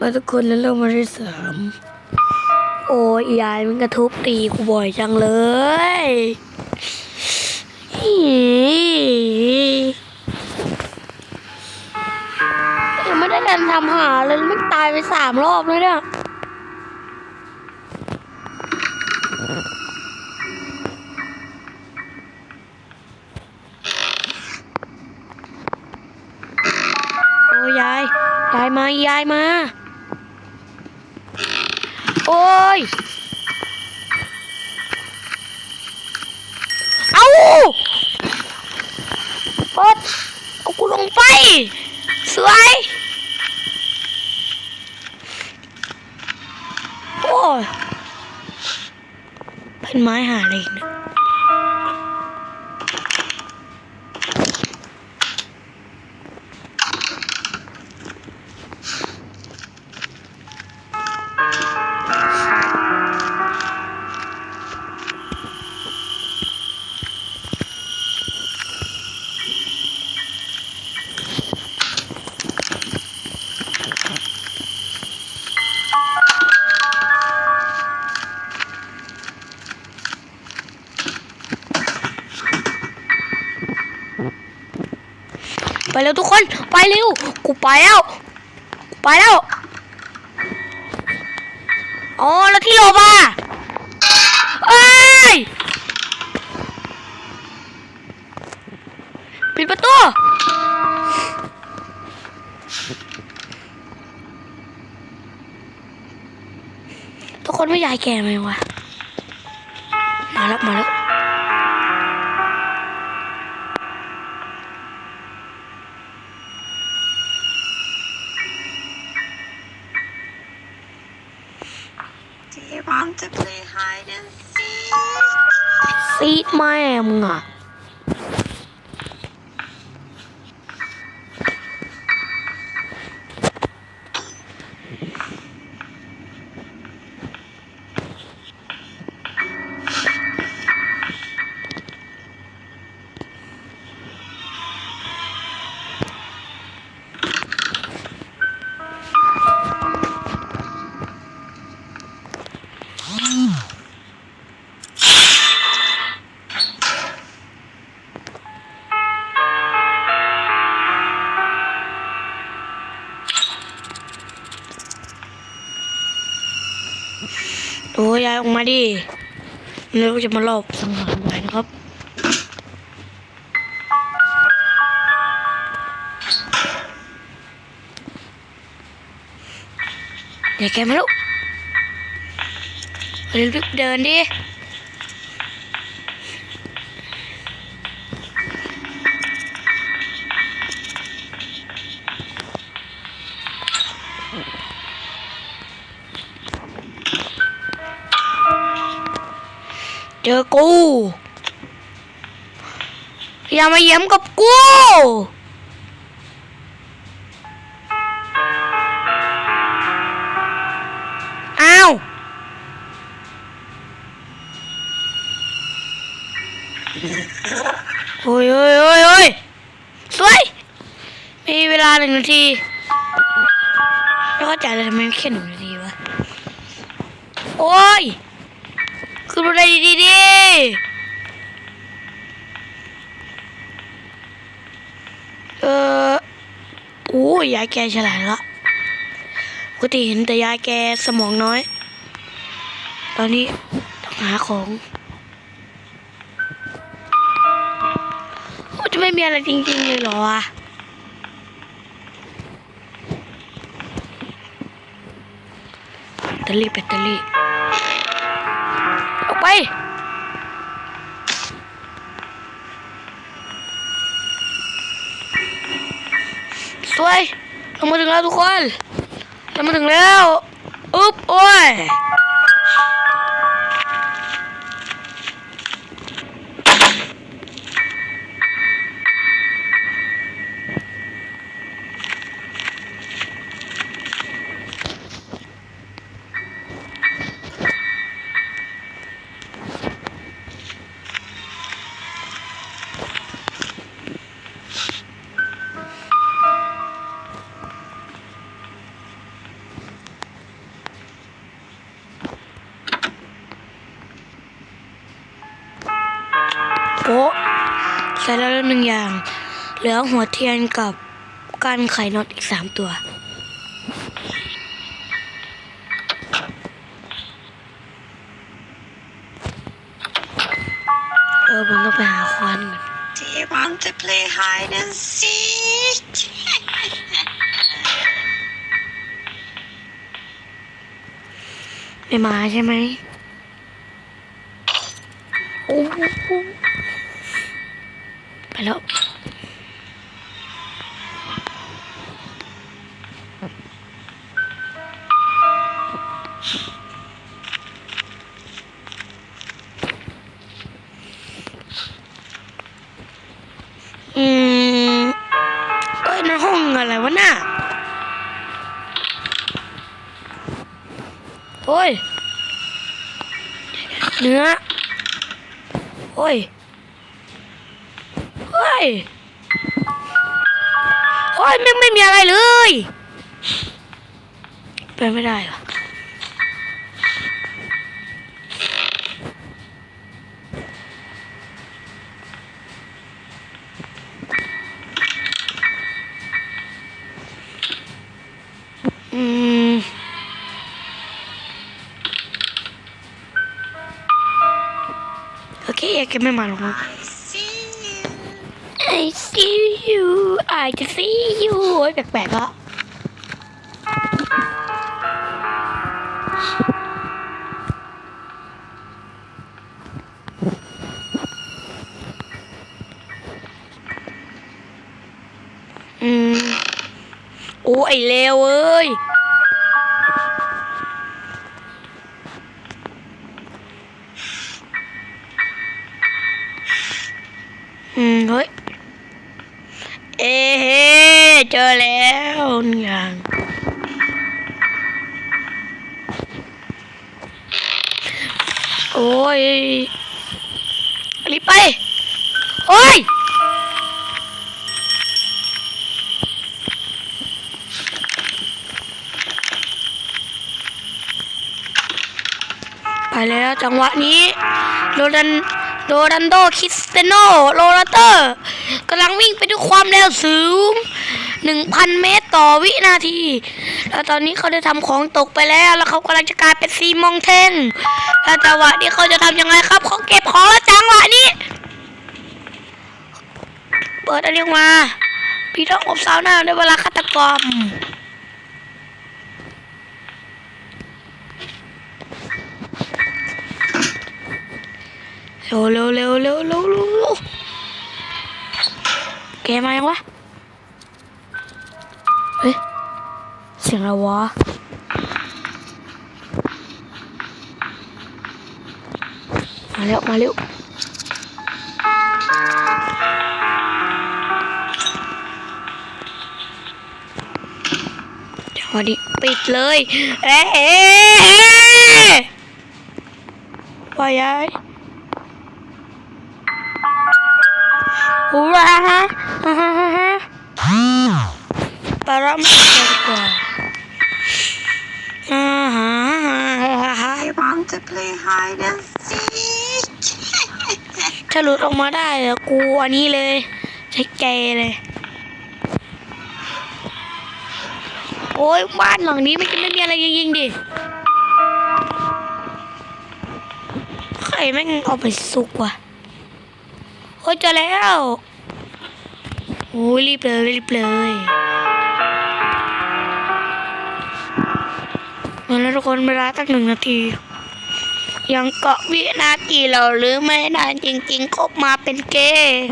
มาทุกคนแล้วเรามาที่สามโอ้ยยายมันกระทุบตีกูบ่อยจังเลยยังไม่ได้การทำหาเลยมันตายไปสามรอบเลยเนี่ยโอ้ยยาย ยายมายายมา โอ้ย เอาปัดเอากูลงไป สวย โอ้ยเป็นไม้หาอะไรอีกนะ ไปเร็วทุกคนไปเร็วกูไปแล้วกูไปแล้วอ๋อแล้วที่โลบอะเอ้ยปิดประตูทุกคนไม่ยายแก่ไหมวะมาแล้วมาแล้ว ซีด ดิแล้วจะมาลอบสังหารไว้นะครับเดี๋ยวแกมาลูกเรีบๆเดินดิ จอกูอย่ามาเยี่ยมกับกูอ้าวโอ้ยโอ้ยโอ้ยโอ้ยสวย มีเวลาหนึ่งนาทีไม่เข้าใจเลยทำไมแค่หนึ่งนาทีวะ โอ้ย ขึ้นรถได้ดีดิเออโอ้ยยายแกฉลาดละปกติเห็นแต่ยายแกสมองน้อย ตอนนี้ต้องหาของจะไม่มีอะไรจริงๆเลยเหรอวะแบตเตอรี่แบตเตอรี่ ไป สวย เรามาถึงแล้วทุกคน เรามาถึงแล้ว อุ๊บ โอ้ย ส่แล้วหนึ่งอย่าง เหลือหัวเทียนกับการไขน็อตอีกสามตัว เออผมต้องไปหาควานก่อน Do you want to play hide and seek? ไม่มาใช่ไหม เนื้อ โอ้ย โอ้ย โอ้ยไม่ไม่มีอะไรเลยเป็นไม่ได้หรอ โอเคแกไม่มาหรอกมั้ง I see you. I see you I just see you โอ้ยแปลกๆอะอืมโอ้ไอเลวเอ้ย อืมเฮ้ย เอ๊ะเจอแล้วนึ่งอย่างโอ้ยรีบไป โอ้ยไปแล้วจังหวะนี้ โรดันโรดันโดคิส โนโรลาเตอร์กำลังวิ่งไปด้วยความเร็วสูง 1,000 เมตรต่อวินาที แล้วตอนนี้เขาได้ทำของตกไปแล้ว แล้วเขากำลังจะกลายเป็นซีมองเทนแล้วจังหวะนี้เขาจะทำยังไงครับเขาเก็บของแล้วจังหวะนี้ เปิดอันนี้มาพี่ต้องอบสาวหน้าด้วยเวลาฆาตกรรม เร็วเร็วเร็วเร็วเร็วเร็วเร็วแกมายังวะ เฮ้ย เสียงอะไรวะมาเร็วมาเร็วเดี๋ยวดิปิดเลย เอ๊ะเอ๊ะเอ๊ะว่ายาย ว้าฮะฮ่าฮ่าฮ่าฮ่าปลาร้ำดีกว่าอ่าฮะฮ่าฮ่าฮ่า I want to play hide and seek. ถ้าหลุดออกมาได้เดี๋ยวกูอันนี้เลยใช้แกเลย โอ้ยบ้านหลังนี้มันจะไม่มีอะไรยิงๆดิใครแม่งเอาไปสุกว่ะโอ้ยเจอแล้วโอ้ยรีบเลยรีบเลยมาแล้วทุกคนเวลาตั้งหนึ่งนาที ยังเกาะวินาทีเราหรือไม่นานจริงๆคบมาเป็นเกย์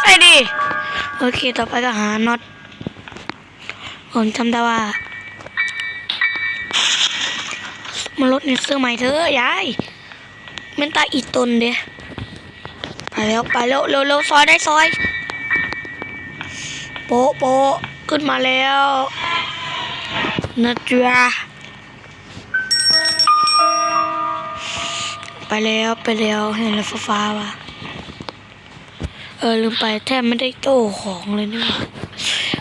ใส่ดิโอเคต่อไปก็หาน็อตผมจำได้ว่า มาลดในเสื้อใหม่เธอยาย มันตาอีตนเดียไปแล้วไปแล้วเร็วเร็วซอยได้ซอย โปะโปะขึ้นมาแล้วนะจ๊ะไปแล้วไปแล้วเห็นแล้วฟ้าว่ะเออลืมไปแทบไม่ได้โต้ของเลยเนี่ย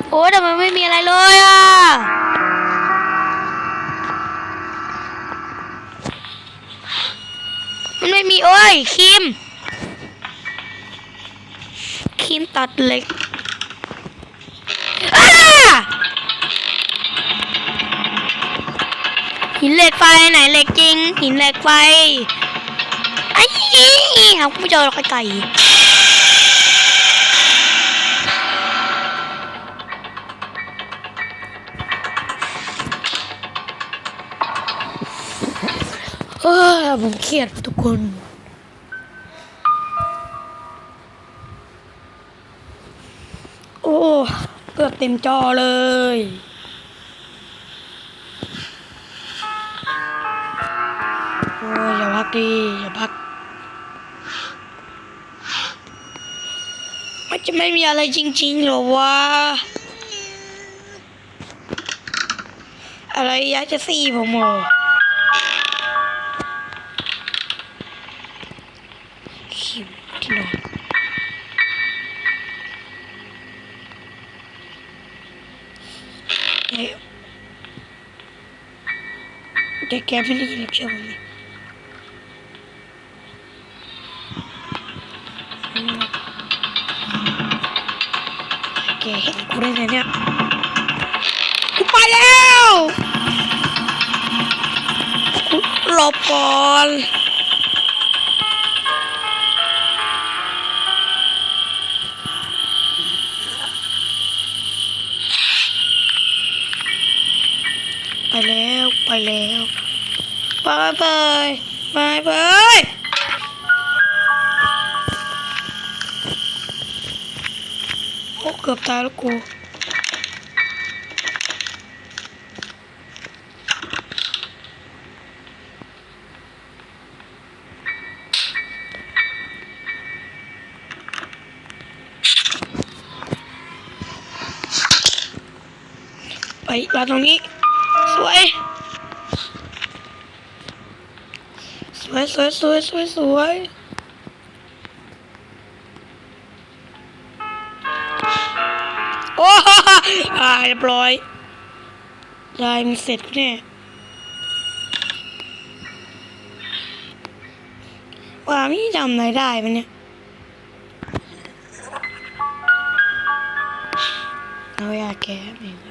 โอ้ยแต่มันไม่มีอะไรเลยอะ มัน ไม่มีโอ้ยครีมครีมตัดเหล็กหินเหล็กไฟไหนเหล็กจริง หินเหล็กไฟไอ้เอาคุณผู้ชมเราไก่เออผมเครียดทุก คน โอ้เกือบเต็มจอเลยโอ้ยอย่าพักดีอย่าพักมันจะไม่มีอะไรจริงๆหรอวะ อะไรยาจะซี่ผมเหรอ เดี๋ยวแกไม่ได้ยินหรอกเชื่อผมดิแกเห็นกูได้ไงเนี่ยกูไปแล้วกูหลบก่อนไปแล้ว ไปแล้ว ไปไปไปไปโอ้เกือบตายแล้วกูไปมาตรงนี้ สวย ส วยสวยสวยสวยสวยโอ้อ่าเรียบร้อยลายมันเสร็จแน่ว่าไม่จำอะไรได้มันเนี่ยเอาอยากแก้ไม่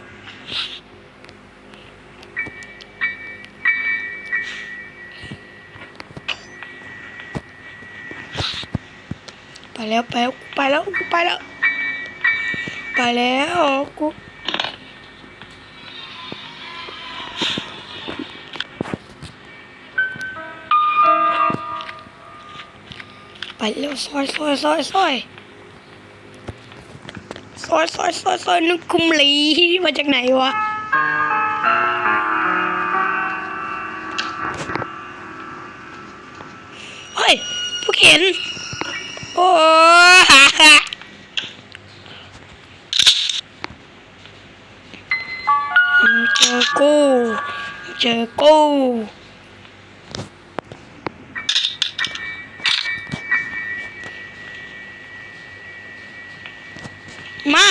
ไปแล้วไปแล้วไปแล้วไปแล้ว ไปแล้วกูไปเร็วซอยซอยซอยซอยซอยซอยซอยซอยนึกคุมหลีมาจากไหนวะเฮ้ยพวกเห็น เจอกูมา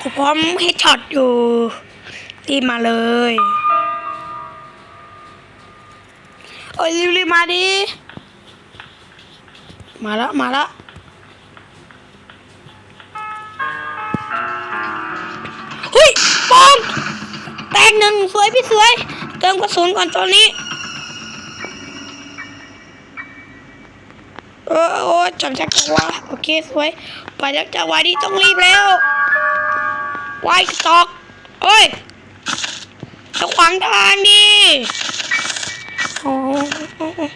กูพร้อมให้ช็อตอยู่รีมาเลย โอ้ยรีบๆมาดิ มาละมาละ องแตกหนึ่งสวยพี่สวย เติมกระสุนก่อนตอนนี้เออโอ้จังจักรวาโอเคสวยไปจากจักรวานี้ต้องรีบแล้วไวสต็อกเอ้ยจะขวางทางดิโอ้โอ้โอ้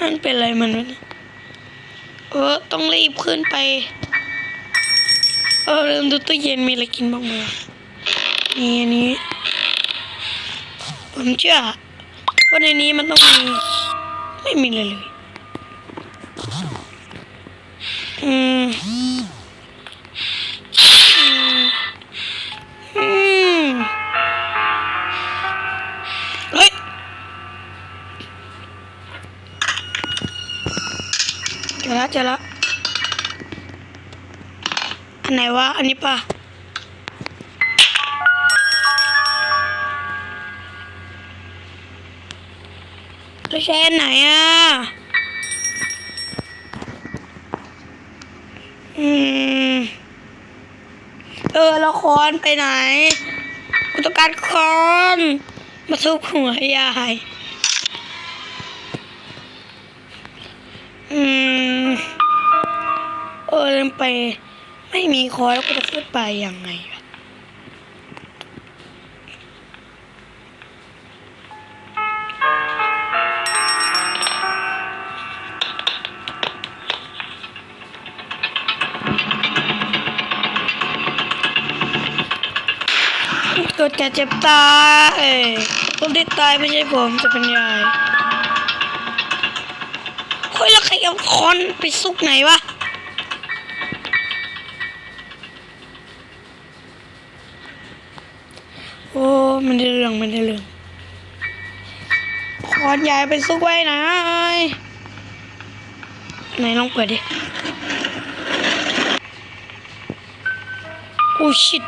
มันเป็นอะไรมันวะเออต้องรีบขึ้นไป เออลืมดูตู้เย็นมีอะไรกินบ้างไหมมีอันนี้ ผมเชื่อว่าในนี้มันต้องมี ไม่มีเลยเลย อืม อืมอืมเฮ้ย เจอแล้วเจอแล้วันไหนวะ อันนี้ปะจะใช้อันไหนอะ อืม เออละครไปไหนกูต้องการคอนมาทุบหัวยายอืม เออลืมไป ไม่มีคอแล้วกูจะขึ้นไปยังไงกดแกเจ็บตายคนที่ตายไม่ใช่ผมจะเป็นยายเฮ้ยแล้วใครเอาคอนไปซุกไหนวะ โอ้มันได้เรื่องมันได้เรื่องคอนยายไปซุกไว้ไหนไหนลองเปิดดิโอ้ชิต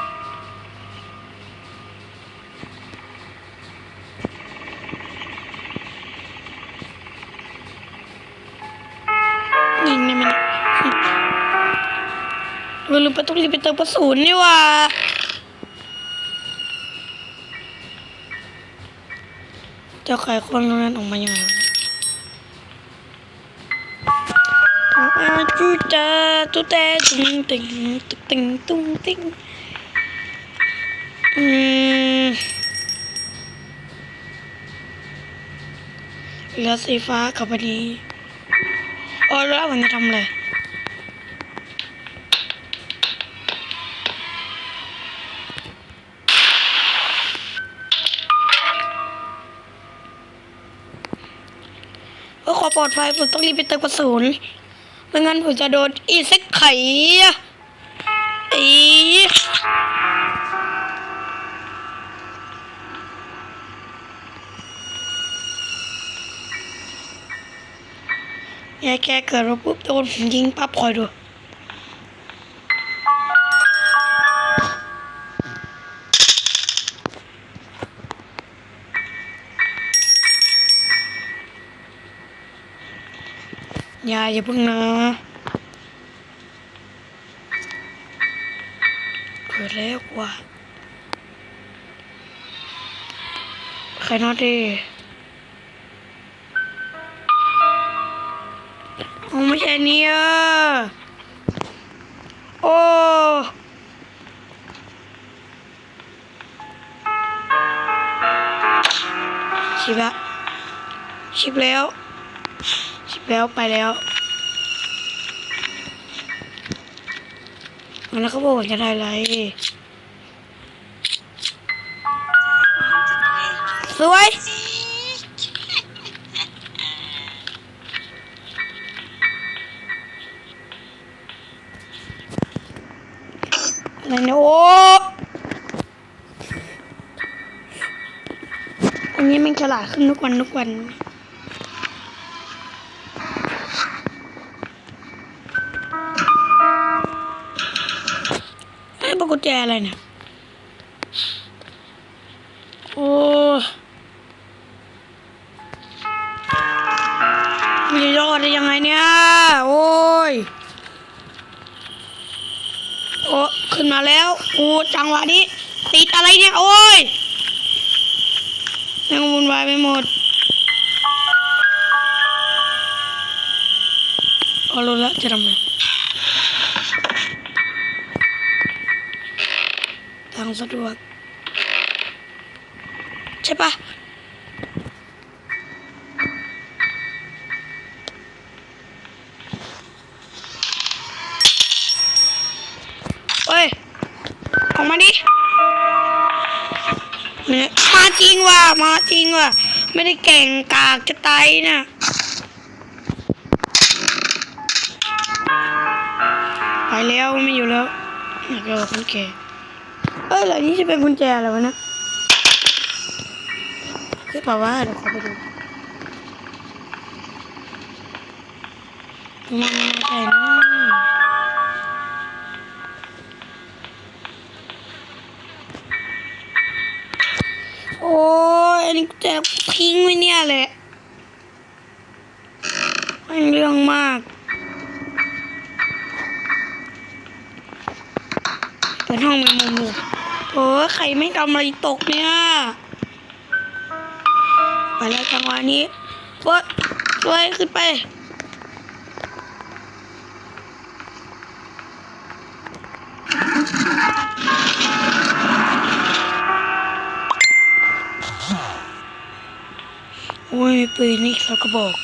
ยิงได้ไหมเนี่ยเราลืมไปต้องรีบไปเติมกระสุนนี่ว่า จ้าไข่คนนั้นออกมายังไงวะเนี่ยอาจูจาตุแต่ตุ้งติงตุ้งติงตุ้งติงอืมเหลือสีฟ้ากับอันนี้โอ้แล้วมันจะทำอะไร ความปลอดภัยผมต้องรีบไปเติมกระสุนไม่งั้นผมจะโดนอีเซ็กไข่อียายแกเกิดมาปุ๊บโดนผมยิงปั๊บคอยดู อย่าอย่าเพิ่งนะเปิดแล้วว่ะใครนอนดิโอ้ไม่ใช่เนี่ยโอ้ชิบละชิบแล้ว ชิบแล้วไปแล้วมัน แล้วเขาบอกว่าจะได้อะไรสวยอะไรเนี่ยโอ้อันนี้มันฉลาดขึ้นทุกวันทุกวัน ญแจอะไรเนี่ย โอ้มันจะรอดได้ยังไงเนี่ย โอ้ย โอ้ ขึ้นมาแล้ว โอ้ จังหวะนี้ ติดอะไรเนี่ย โอ้ยยังวุ่นวายไปหมดเอารู้แล้วจะทำไง ทาง สะดวก ใช่ปะเฮ้ยออกมาดิเนี่ยมาจริงว่ะมาจริงว่ะไม่ได้เก่งกากจะตายนะไปแล้วไม่อยู่แล้วอยากจะบอกคนแก่ เอ้ยเหล่านี้จะเป็นกุญแจอะไรวะนะคือเปล่าวะเดี๋ยวขอไปดูมันใช่นะโอ้ยอันนี้กุญแจทิ้งไว้เนี่ยแหละไม่เรื่องมาก ปิดห้องเป็นมุมเลยโอ้ใครไม่ทำอะไรตกเนี่ย ไปแล้วจังหวะนี้เปิดด้วยขึ้นไป โอ้ยมีปืนนี่สักกระบอก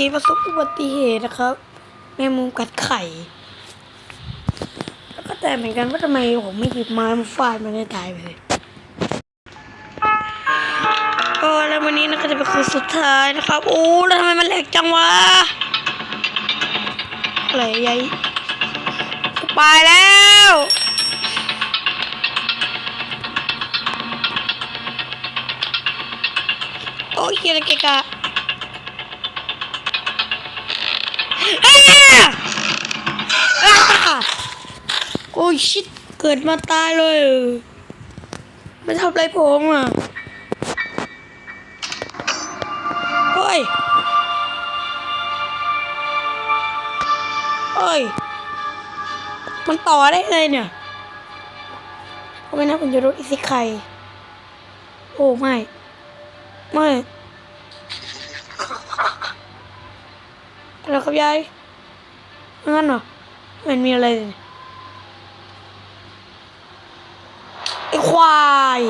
กี้ประสบอุบัติเหตุนะครับแมงมุมกัดไข่ แล้วก็แต่เหมือนกันว่าทำไมผมไม่หยิบไม้มาฟาดมันได้ตายไปเลยเออแล้ววันนี้นะก็จะเป็นคืนสุดท้ายนะครับ โอ้แล้วทำไมมันแหลกจังวะอะไรใหญ่ไปแล้วโอ้ยเฮียอะไรเกะ อ้ยชิดเกิดมาตายเลยไม่ทำอะไรผมอะเฮ้ยเฮ้ย มันต่อได้ไงเนี่ยทำไมนะผมจะรถอิสิไคโอ้ไม่ ไม่อะไรครับยายงั้นเหรอม่เห็นมีอะไรเลยไอ้ ควาย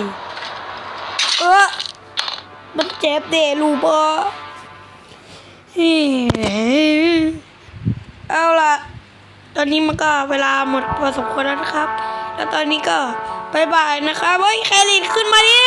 เออมันเจ็บเดลูบอเอาล่ะ ตอนนี้มันก็เวลาหมดพอสมควรแล้วนะครับ แล้วตอนนี้ก็บายบายนะครับ เฮ้ยแคลินขึ้นมาดิ